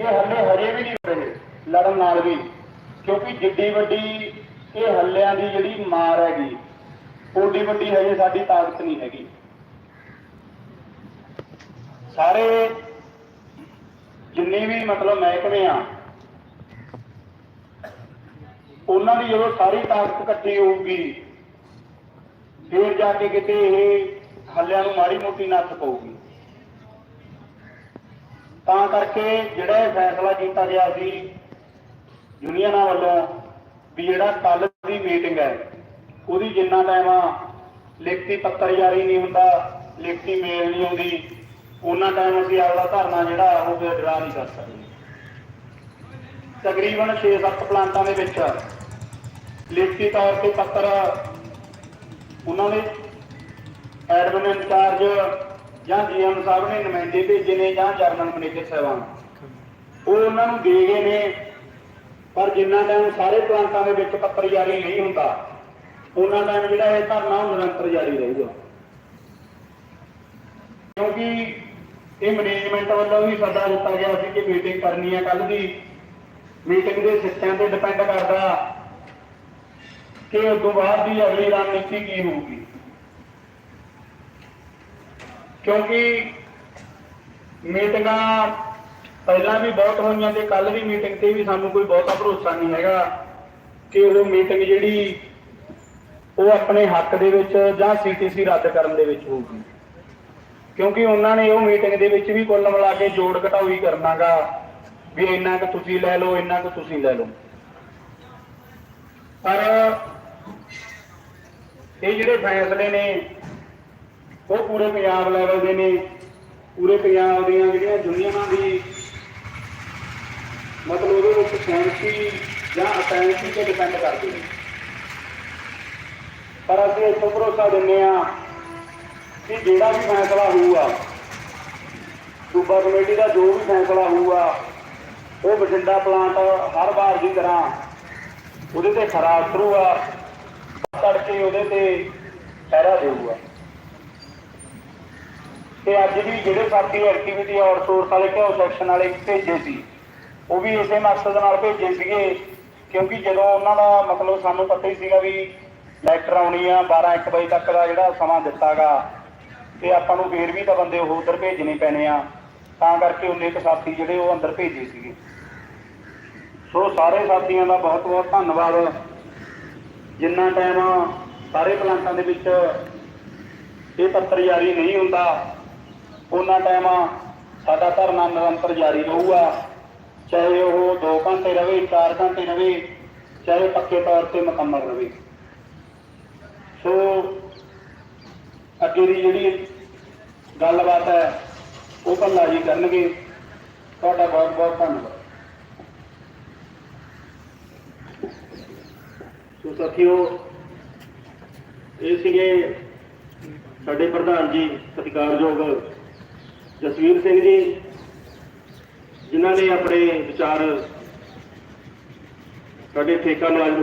ਇਹ ਹੱਲੇ ਹਜੇ ਵੀ ਨਹੀਂ ਰਹੇ ਲੜਨ ਨਾਲ ਵੀ। ਕਿਉਂਕਿ ਜਿੱਡੀ ਵੱਡੀ ਇਹ ਹੱਲਿਆਂ ਦੀ ਜਿਹੜੀ ਮਾਰ ਹੈਗੀ, ਓਡੀ ਵੱਡੀ ਹਜੇ ਸਾਡੀ ਤਾਕਤ ਨਹੀਂ ਹੈਗੀ। ਸਾਰੇ ਜਿੰਨੇ ਵੀ ਮਤਲਬ ਮਹਿਕਮੇ ਆ, ਉਹਨਾਂ ਦੀ ਜਦੋਂ ਸਾਰੀ ਤਾਕਤ ਇਕੱਠੀ ਹੋਊਗੀ, ਫੇਰ ਜਾ ਕੇ ਕਿਤੇ ਇਹ ਹੱਲਿਆਂ ਨੂੰ ਮਾੜੀ ਮੋਟੀ ਨੱਥ ਪਊਗੀ। ਕਰਕੇ ਜਿਹੜਾ ਫੈਸਲਾ ਕੀਤਾ ਗਿਆ ਸੀ ਯੂਨੀਅਨਾਂ ਵੱਲੋਂ ਵੀ ਜਿਹੜਾ ਕੱਲ ਦੀ ਮੀਟਿੰਗ ਹੈ, ਉਹਦੀ ਜਿੰਨਾ ਟਾਈਮ ਲਿਖਤੀ ਪੱਤਰ ਜਾਰੀ ਨਹੀਂ ਹੁੰਦਾ, ਲਿਖਤੀ ਮੇਲ ਨਹੀਂ ਆਉਂਦੀ, ਉਹਨਾਂ ਟਾਈਮ ਅਸੀਂ ਆਪਦਾ ਧਰਨਾ ਜਿਹੜਾ ਉਹ ਡਰਾ ਨਹੀਂ ਕਰ ਸਕਦੇ। ਤਕਰੀਬਨ 6-7 ਪਲਾਂਟਾਂ ਦੇ ਵਿੱਚ ਲਿਖਤੀ ਤੌਰ ਤੇ ਪੱਤਰ, ਉਹਨਾਂ ਨੇ ਐਡਮਿਨ ਇੰਚਾਰਜ ਜਾਂ ਜੀਐਮ ਸਾਹਿਬ ਨੇ ਨੁਮਾਇੰਦੇ ਭੇਜੇ ਨੇ ਜਾਂ ਜਰਨਲ ਮੈਨੇਜਰ ਸਾਹਿਬਾਨ ਉਹ ਉਹਨਾਂ ਨੂੰ ਦੇ ਗਏ ਨੇ, ਪਰ ਜਿੰਨਾ ਟਾਈਮ ਸਾਰੇ ਪਲਾਂਟਾਂ ਦੇ ਵਿੱਚ ਪੱਤਰ ਜਾਰੀ ਨਹੀਂ ਹੁੰਦਾ, ਉਹਨਾਂ ਟਾਈਮ ਜਿਹੜਾ ਇਹ ਧਰਨਾ ਉਹ ਨਿਰੰਤਰ ਜਾਰੀ ਰਹੂਗਾ। ਕਿਉਂਕਿ ਇਹ ਮੈਨੇਜਮੈਂਟ ਵੱਲੋਂ ਵੀ ਸੱਦਾ ਦਿੱਤਾ ਗਿਆ ਸੀ ਕਿ ਮੀਟਿੰਗ ਕਰਨੀ ਹੈ ਕੱਲ ਦੀ। ਮੀਟਿੰਗ ਦੇ ਸਿੱਟਿਆਂ ਤੇ ਡਿਪੈਂਡ ਕਰਦਾ ਕਿ ਉਸ ਤੋਂ ਬਾਅਦ ਦੀ ਅਗਲੀ ਰਣਨੀਤੀ ਕੀ ਹੋਊਗੀ। ਕਿਉਂਕਿ ਮੀਟਿੰਗਾਂ ਪਹਿਲਾਂ ਵੀ ਬਹੁਤ ਹੋਈਆਂ ਤੇ ਕੱਲ ਦੀ ਮੀਟਿੰਗ ਤੇ ਵੀ ਸਾਨੂੰ ਕੋਈ ਬਹੁਤਾ ਭਰੋਸਾ ਨਹੀਂ ਹੈਗਾ ਕਿ ਉਹ ਮੀਟਿੰਗ ਜਿਹੜੀ ਉਹ ਆਪਣੇ ਹੱਕ ਦੇ ਵਿੱਚ ਜਾਂ ਸੀਟੀਸੀ ਰੱਦ ਕਰਨ ਦੇ ਵਿੱਚ ਹੋਊਗੀ। ਕਿਉਂਕਿ ਉਹਨਾਂ ਨੇ ਉਹ ਮੀਟਿੰਗ ਦੇ ਵਿੱਚ ਵੀ ਕੁੱਲ ਮਿਲਾ ਕੇ ਜੋੜ ਘਟਾਓ ਹੀ ਕਰਨਾਗਾ ਵੀ ਇੰਨਾ ਕੁ ਤੁਸੀਂ ਲੈ ਲਓ, ਇੰਨਾ ਕੁ ਤੁਸੀਂ ਲੈ ਲਓ। ਪਰ ਇਹ ਜਿਹੜੇ ਫੈਸਲੇ ਨੇ ਉਹ ਪੂਰੇ ਪੰਜਾਬ ਲੈਵਲ ਦੇ ਨੇ। ਪੂਰੇ ਪੰਜਾਬ ਦੀਆਂ ਜਿਹੜੀਆਂ ਯੂਨੀਅਨਾਂ ਦੀ ਮਤਲਬ ਉਹਦੇ ਵਿੱਚ ਸੈਂਸੀ ਜਾਂ ਅਸੈਂਸੀ ਤੇ ਡਿਪੈਂਡ ਕਰਦੇ ਨੇ। ਪਰ ਅਸੀਂ ਇਸ ਤੋਂ ਭਰੋਸਾ ਦਿੰਦੇ ਆ ਕਿ ਜਿਹੜਾ ਵੀ ਫੈਸਲਾ ਹੋਊਗਾ, ਸੂਬਾ ਕਮੇਟੀ ਦਾ ਜੋ ਵੀ ਫੈਸਲਾ ਹੋਊਗਾ, ਉਹ ਬਠਿੰਡਾ ਪਲਾਂਟ ਹਰ ਵਾਰ ਦੀ ਤਰ੍ਹਾਂ ਉਹਦੇ ਤੇ ਖਰਾ ਉਤਰੂਗਾ, ਤੜਕੇ ਉਹਦੇ ਤੇ ਪਹਿਰਾ ਦੇਊਗਾ। ਤੇ ਅੱਜ ਵੀ ਜਿਹੜੇ ਸਾਥੀ ਐਕਟੀਵਿਟੀ ਆਊਟਸੋਰਸ ਵਾਲੇ ਘਿਓ ਸੈਕਸ਼ਨ ਵਾਲੇ ਭੇਜੇ ਸੀ, ਉਹ ਵੀ ਇਸੇ ਮਕਸਦ ਨਾਲ ਭੇਜੇ ਸੀਗੇ, ਕਿਉਂਕਿ ਜਦੋਂ ਉਹਨਾਂ ਦਾ ਮਤਲਬ ਸਾਨੂੰ ਪਤਾ ਹੀ ਸੀਗਾ ਵੀ ਲੈਕਚਰ ਆਉਣੀ ਆ 12 1 ਵਜੇ ਤੱਕ ਦਾ ਜਿਹੜਾ ਸਮਾਂ ਦਿੱਤਾਗਾ, ਤੇ ਆਪਾਂ ਨੂੰ ਫੇਰ ਵੀ ਤਾਂ ਬੰਦੇ ਉਹ ਉਧਰ ਭੇਜਣੇ ਪੈਣੇ ਆ, ਤਾਂ ਕਰਕੇ ਉਹਨੇ ਕੁ ਸਾਥੀ ਜਿਹੜੇ ਉਹ ਅੰਦਰ ਭੇਜੇ ਸੀਗੇ। ਸੋ ਸਾਰੇ ਸਾਥੀਆਂ ਦਾ ਬਹੁਤ ਬਹੁਤ ਧੰਨਵਾਦ। ਜਿੰਨਾ ਟਾਈਮ ਸਾਰੇ ਪਲਾਂਟਾਂ ਦੇ ਵਿੱਚ ਇਹ ਪੱਤਰ ਜਾਰੀ ਨਹੀਂ ਹੁੰਦਾ ਉਹਨਾਂ ਟਾਈਮਾਂ ਸਾਡਾ ਧਰਨਾ ਨਿਰੰਤਰ ਜਾਰੀ ਰਹੂਗਾ। ਚਾਹੇ ਉਹ 2 ਘੰਟੇ ਰਵੇ 4 ਘੰਟੇ ਰਵੇ, ਚਾਹੇ ਪੱਕੇ ਤੌਰ ਤੇ ਮੁਕੰਮਲ ਰਵੇ। ਸੋ ਅੱਗੇ ਦੀ ਜਿਹੜੀ ਗੱਲਬਾਤ ਹੈ, ਉਹ ਭੱਲਾ ਜੀ ਕਰਨਗੇ। ਤੁਹਾਡਾ ਬਹੁਤ ਬਹੁਤ ਧੰਨਵਾਦ। ਸੋ ਸਾਥੀਓ, ਇਹ ਸੀਗੇ ਸਾਡੇ ਪ੍ਰਧਾਨ ਜੀ, ਸਤਿਕਾਰਯੋਗ ਜਸਵੀਰ ਸਿੰਘ ਜੀ ਜਿਨ੍ਹਾਂ ਨੇ ਆਪਣੇ ਵਿਚਾਰ ਸਾਡੇ ਠੇਕਾ ਮੁਲਾਜ਼ਮ